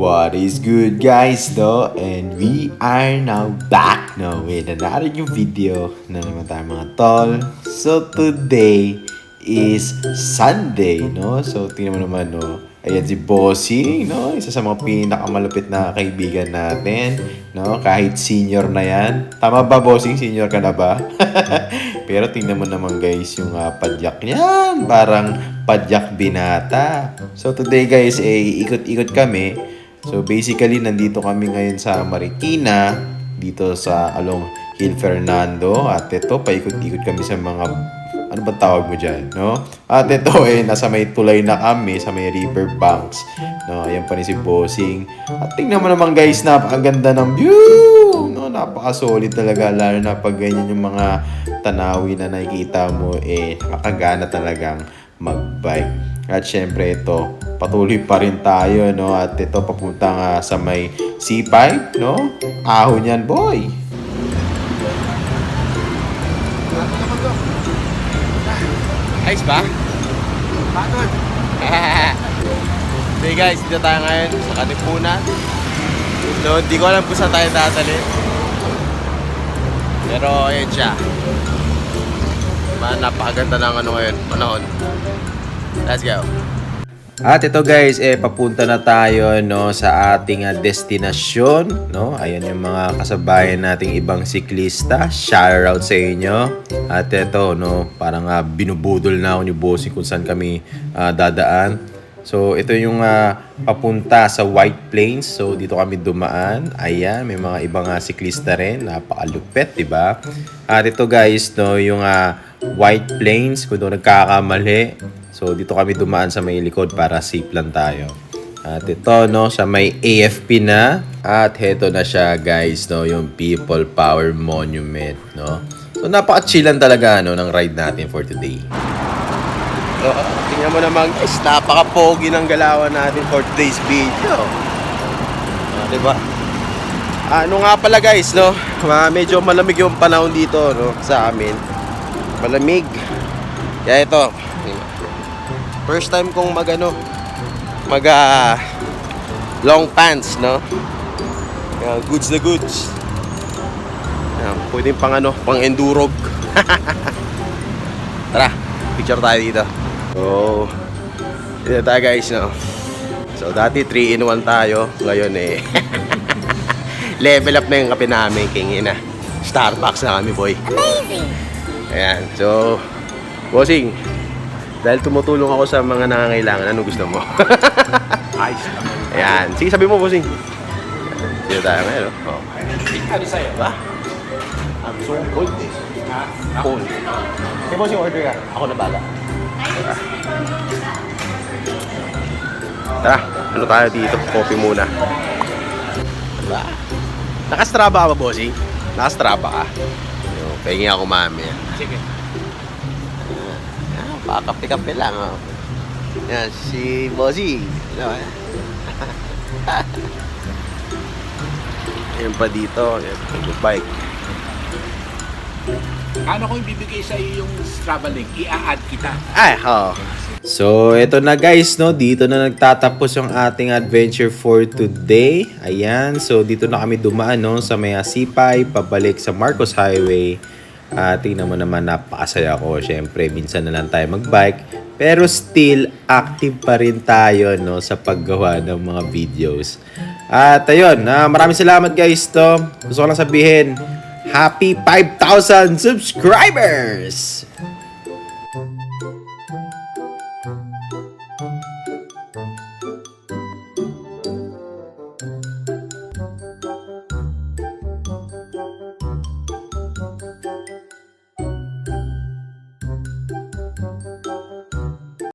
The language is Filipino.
What is good guys no? And we are now back no with another new video na naman tayo mga tol. So today is Sunday no. So tingnan mo naman no. Ayan si Bossy, no? Isa sa mga pinakamalupit na kaibigan natin, no? Kahit senior na yan. Tama ba, Bossy? Senior ka na ba? Pero tingnan mo naman, guys, yung uh, padyak niyan. Parang padyak binata. So, today, guys, eh, ikot-ikot kami. So, basically, nandito kami ngayon sa Marikina, dito sa along Hill Fernando. At ito, paikot-ikot kami sa mga ano ba tawag mo dyan, no? At ito eh, nasa may tulay na kami, sa may river banks. No, ayan pa rin si Bossing. At tingnan mo naman guys, napakaganda ng view! No, napaka-solid talaga, lalo na pag ganyan yung mga tanawin na nakikita mo, eh, nakakagana talagang mag-bike. At syempre ito, patuloy pa rin tayo, no? At ito, papunta nga sa may C5, no? Ahon yan, boy! Ayos ba? Bakit? Hey guys, dito tayo ngayon sa Katipunan. So, hindi ko alam kung saan tayo dadalhin. Pero, ayun siya. Man, napakaganda ng ano ngayon, panahon. Let's go. At ito guys, eh papunta na tayo no sa ating ah, destinasyon, no? Ayan yung mga kasabayan nating ibang siklista. Shout out sa inyo. At ito no, parang ah, binubudol na ako ni Bossy kung saan kami ah, dadaan. So ito yung ah, papunta sa White Plains. So dito kami dumaan. Ayan, may mga ibang ah, siklista rin. Napakalupet, 'di ba? At ito guys, no, yung ah, White Plains, kung doon nagkakamali. So dito kami dumaan sa may likod para safe lang tayo. At ito no sa may AFP na at heto na siya guys no yung People Power Monument no. So napaka-chillan talaga no ng ride natin for today. So, tingnan mo naman guys, napaka-pogi ng galawan natin for today's video. Ah, di ba? Ano nga pala guys, no? Medyo malamig yung panahon dito, no? Sa amin. Malamig. Kaya ito, first time kong mag ano, mag ah, long pants, no? Yan, goods na goods. Yan, pwedeng pang ano, pang endurog. Tara, picture tayo dito. So, dito tayo guys, no? So, dati 3 in 1 tayo. Ngayon eh, level up na yung kape namin, king ina. Starbucks na kami, boy. Amazing! Ayan, so, bossing, dahil tumutulong ako sa mga nangangailangan, anong gusto mo? Ayos naman. Ayan, sige sabi mo, bossing. Dito tayo ngayon, no? Oh. Ano sa'yo? Ba? I'm so cold eh. Ha? Cold. Hey, bossing, order ka. Ako na bala. Tara, ano tayo dito? Coffee muna. Diba? Nakastraba ka ba, bossing? Nakastraba ka? Yung, pahingi ako mami. Sige. Pakape-kape lang, oh. Yan, si bossing. Ano, eh? Yan pa dito. Yan, bike. Ano kung ibibigay sa iyo yung travel link? I-add kita. Ay, oh. So, eto na guys, no? Dito na nagtatapos yung ating adventure for today. Ayan, so dito na kami dumaan, no? Sa may Asipay, pabalik sa Marcos Highway. At tingnan mo naman, napakasaya ko. Siyempre, minsan na lang tayo magbike. Pero still, active pa rin tayo, no? Sa paggawa ng mga videos. At ayun, ah, maraming salamat guys, to. Gusto ko lang sabihin, Happy 5,000 subscribers!